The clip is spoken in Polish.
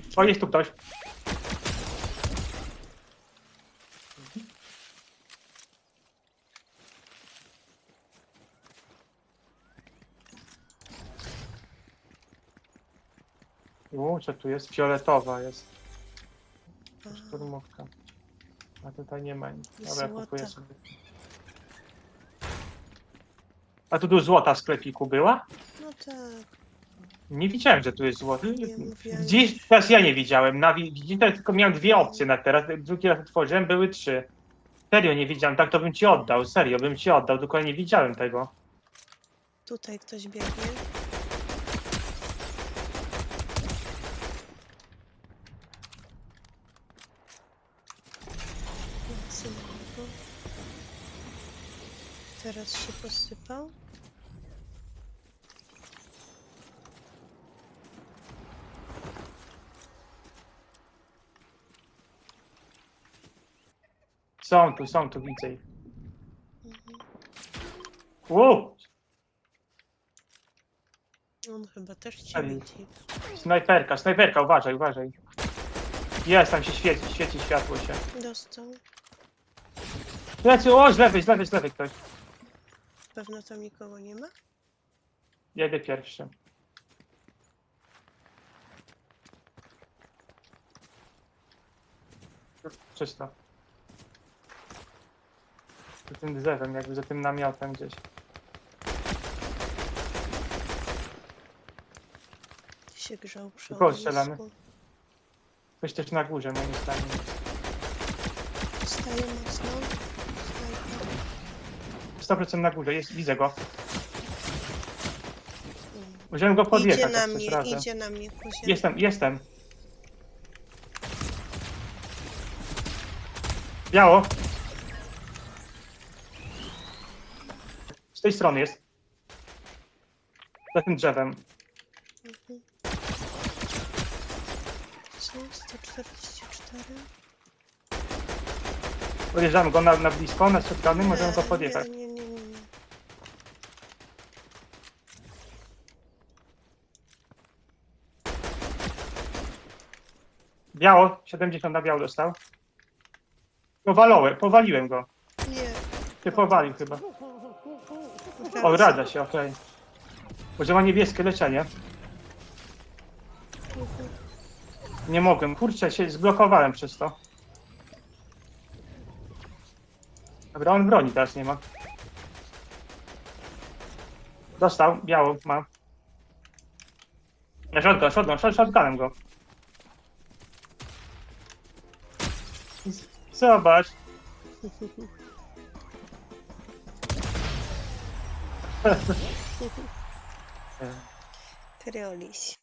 kroki. O, jest tu ktoś. U, co tu jest? Fioletowa jest. Szturmówka. A tutaj nie ma nic. Jest Dobra, złota. kupuję sobie. A tu tu złota w sklepiku była? No tak. Nie widziałem, że tu jest mówiłem. Gdzieś teraz ja nie widziałem. Na wi- tylko miałem dwie opcje na teraz. Drugi raz otworzyłem, były trzy. Serio nie widziałem, tak to bym ci oddał. Serio bym ci oddał, tylko nie widziałem tego. Tutaj ktoś biegnie. Teraz się posypał. Są tu, są tu, widzę ich. Mhm. Wow! On chyba też cię Ej. widzi. Snajperka, snajperka, uważaj, uważaj. Jest, tam się świeci, świeci światło się. Dostał. Lecę, o, z lewej, z lewej, z lewej ktoś. Pewno tam nikogo nie ma? Jedę pierwszy. Czysto. Za tym drzewem, jakby za tym namiotem gdzieś. się grzał przy Kogo strzelamy? ognisku. Ktoś też na górze, moim zdaniem. Staje mocno. Snajper. 100% na górze, jest, widzę go. Mm. Możemy go Idzie podjechać na jak coś mnie, razem. idzie na mnie, Kuzia. Jestem, jestem. Biało. Z tej strony jest. Za tym drzewem. Mhm. Co? 144? Podjeżdżamy go na, na blisko, na spotkany, możemy go podjechać. Nie, nie, nie, nie. nie. Biało, 70 na biało dostał. Powalałem, powaliłem go. Nie. Się powalił chyba. O, radza się, okej. Ma niebieskie leczenie. Nie mogłem, kurczę, się zblokowałem przez to. Dobra, on broni teraz nie ma. Dostał, biało ma. Shotgun, shotgun, shot, shotgunem go. Z- Zobacz. Kryoliś.